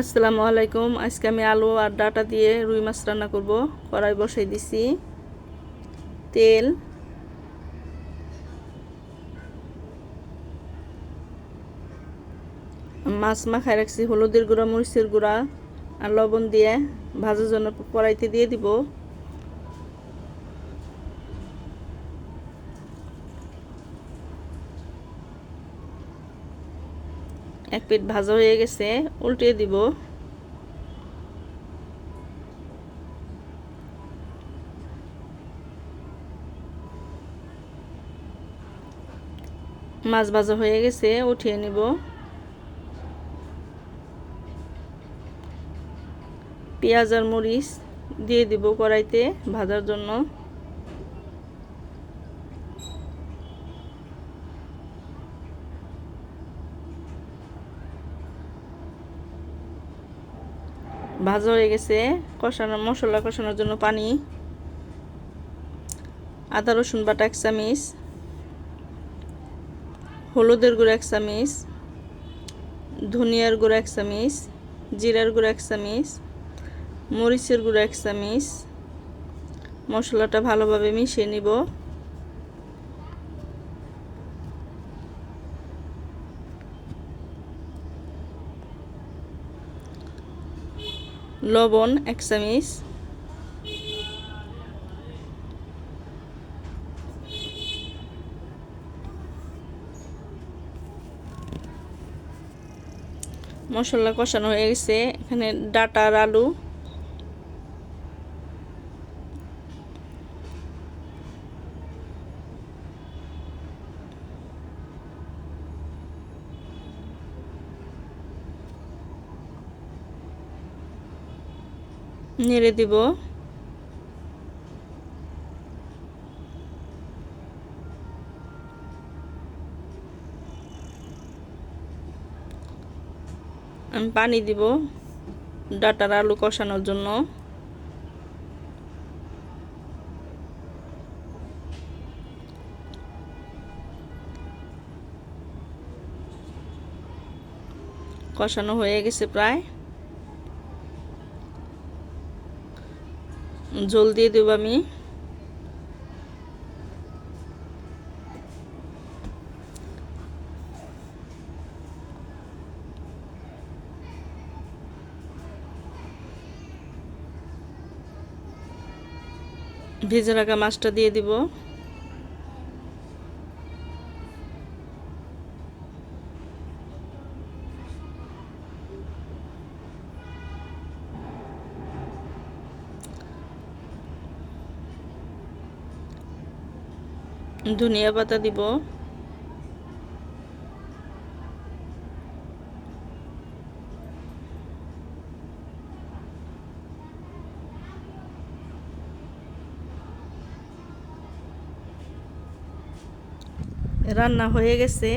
আসসালামু আলাইকুম। আজকে আমি আলু আর ডাটা দিয়ে রুই মাছ রান্না করব। কড়াই বসাই দিছি। তেল। মাছ মাখায় রাখছি হলুদের গুঁড়া, মরিচের গুঁড়া আর লবণ দিয়ে ভাজার জন্য কড়াইতে দিয়ে দিব। এক পিঠ ভাজা হয়ে গেছে উল্টে দিব। মাছ ভাজা হয়ে গেছে, উঠিয়ে নিব। পেঁয়াজ আর মরিচ দিয়ে দিব কড়াইতে ভাজার জন্য। ভাজা হয়ে গেছে। কষানো মশলা কষানোর জন্য পানি। আদা, রসুন বাটা এক চামিচ। হলুদের গুঁড়ো এক চামিচ। ধনিয়ার গুঁড়ো এক চামিচ। জিরার গুঁড়ো এক চামিচ। মরিচের গুঁড়ো এক চামিচ। মশলাটা ভালোভাবে মিশিয়ে নিব। লবণ এক চামিচ। মশলা কষানো হয়ে গেছে। এখানে ডাটা আর আলু। নেড়ে দিব। আমি পানি দিব ডাটার আলু কষানোর জন্য। কষানো হয়ে গেছে প্রায়। জল দিয়ে দেব আমি। ভেজে রাখা মাছটা দিয়ে দিব। ধনিয়া পাতা দিব। রান্না হয়ে গেছে।